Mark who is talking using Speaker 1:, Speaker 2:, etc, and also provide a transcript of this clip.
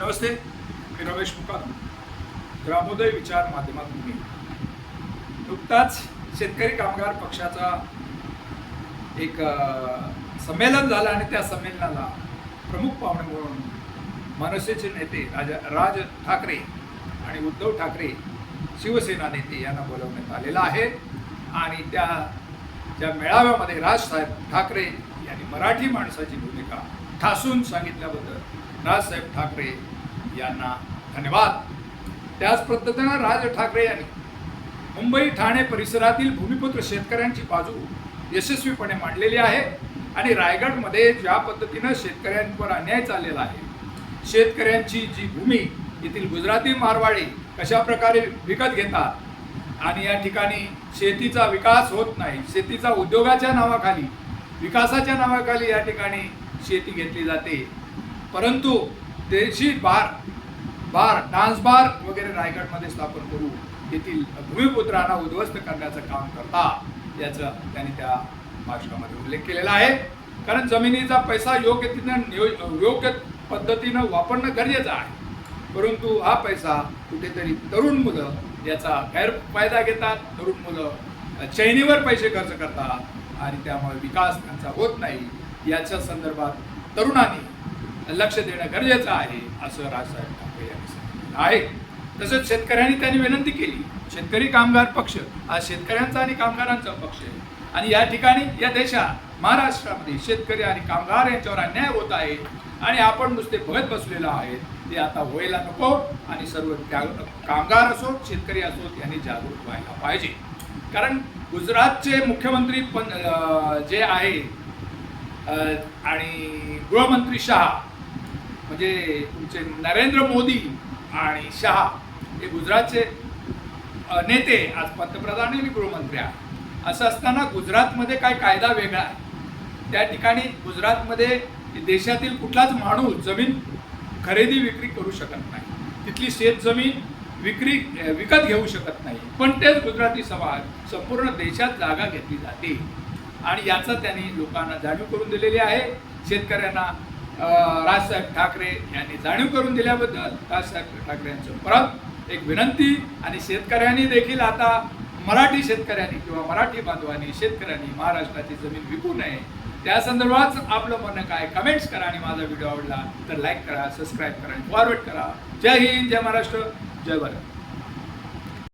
Speaker 1: नमस्ते मी रमेश मुकाम ग्रामोदय विचार माध्यमातून मी. नुकताच शेतकरी कामगार पक्षाचा एक संमेलन झालं आणि त्या संमेलनाला प्रमुख पाहुणे म्हणून मनसेचे नेते राजा राज ठाकरे आणि उद्धव ठाकरे शिवसेना नेते यांना बोलवण्यात आलेलं आहे. आणि त्या ज्या मेळाव्यामध्ये राज साहेब ठाकरे यांनी मराठी माणसाची भूमिका ठासून सांगितल्याबद्दल राजसाहेब ठाकरे यांना धन्यवाद. त्याच पद्धतीनं राज ठाकरे यांनी मुंबई ठाणे परिसरातील भूमिपुत्र शेतकऱ्यांची बाजू यशस्वीपणे मांडलेली आहे आणि रायगडमध्ये ज्या पद्धतीनं शेतकऱ्यांवर अन्याय चाललेला आहे शेतकऱ्यांची जी भूमी येथील गुजराती मारवाडी कशा प्रकारे विकत घेतात आणि या ठिकाणी शेतीचा विकास होत नाही शेतीचा उद्योगाच्या नावाखाली विकासाच्या नावाखाली या ठिकाणी शेती घेतली जाते. परंतु देशी बार बार डान्स बार वगैरे रायगडमध्ये स्थापन करू येथील भूमिपुत्रांना उद्ध्वस्त करण्याचं काम करता याचा त्यांनी त्या भाषणामध्ये उल्लेख केलेला आहे. कारण जमिनीचा पैसा योग्य तिथं योग्य पद्धतीनं वापरणं गरजेचं आहे. परंतु हा पैसा कुठेतरी तरुण मुलं याचा गैरफायदा घेतात. तरुण मुलं चैनीवर पैसे खर्च करतात. आणि त्यामुळे विकास त्यांचा होत नाही. याच्या संदर्भात तरुणांनी लक्ष देणं गरजेचं आहे असं राजसाहेब ठाकरे यांनी सांगितलं आहे. तसंच शेतकऱ्यांनी त्यांनी विनंती केली शेतकरी कामगार पक्ष हा शेतकऱ्यांचा आणि कामगारांचा पक्ष आहे. आणि या ठिकाणी या देशात महाराष्ट्रामध्ये शेतकरी आणि कामगार यांच्यावर अन्याय होत आहे. आणि आपण नुसते बघत बसलेलो आहेत ते आता व्हायला नको आणि सर्व त्या कामगार असोत शेतकरी असोत यांनी जागरूक व्हायला पाहिजे. कारण गुजरातचे मुख्यमंत्री पण जे आहे आणि गृहमंत्री शहा म्हणजे तुमचे नरेंद्र मोदी आणि शहा हे गुजरातचे नेते आज पंतप्रधान आणि गृहमंत्री आहे असं असताना गुजरातमध्ये काय कायदा वेगळा आहे? त्या ठिकाणी गुजरातमध्ये देशातील कुठलाच माणूस जमीन खरेदी विक्री करू शकत नाही. तिथली शेतजमीन विक्री विकत घेऊ शकत नाही. पण तेच गुजराती समाज संपूर्ण देशात जागा घेतली जाते. आणि याचा त्यांनी लोकांना जाणीव करून दिलेली आहे. शेतकऱ्यांना राजसाहेब ठाकरे यांनी जाणीव करून दिल्याबद्दल राजसाहेब ठाकरे यांचं परत एक विनंती. आणि शेतकऱ्यांनी देखील आता मराठी शेतकऱ्यांनी किंवा मराठी बांधवांनी शेतकऱ्यांनी महाराष्ट्राची जमीन विकू नये. त्या संदर्भात आपलं म्हणणं काय? कमेंट्स करा आणि माझा व्हिडिओ आवडला तर लाईक करा सबस्क्राईब करा फॉरवर्ड करा. जय हिंद जय महाराष्ट्र. জয় ভারত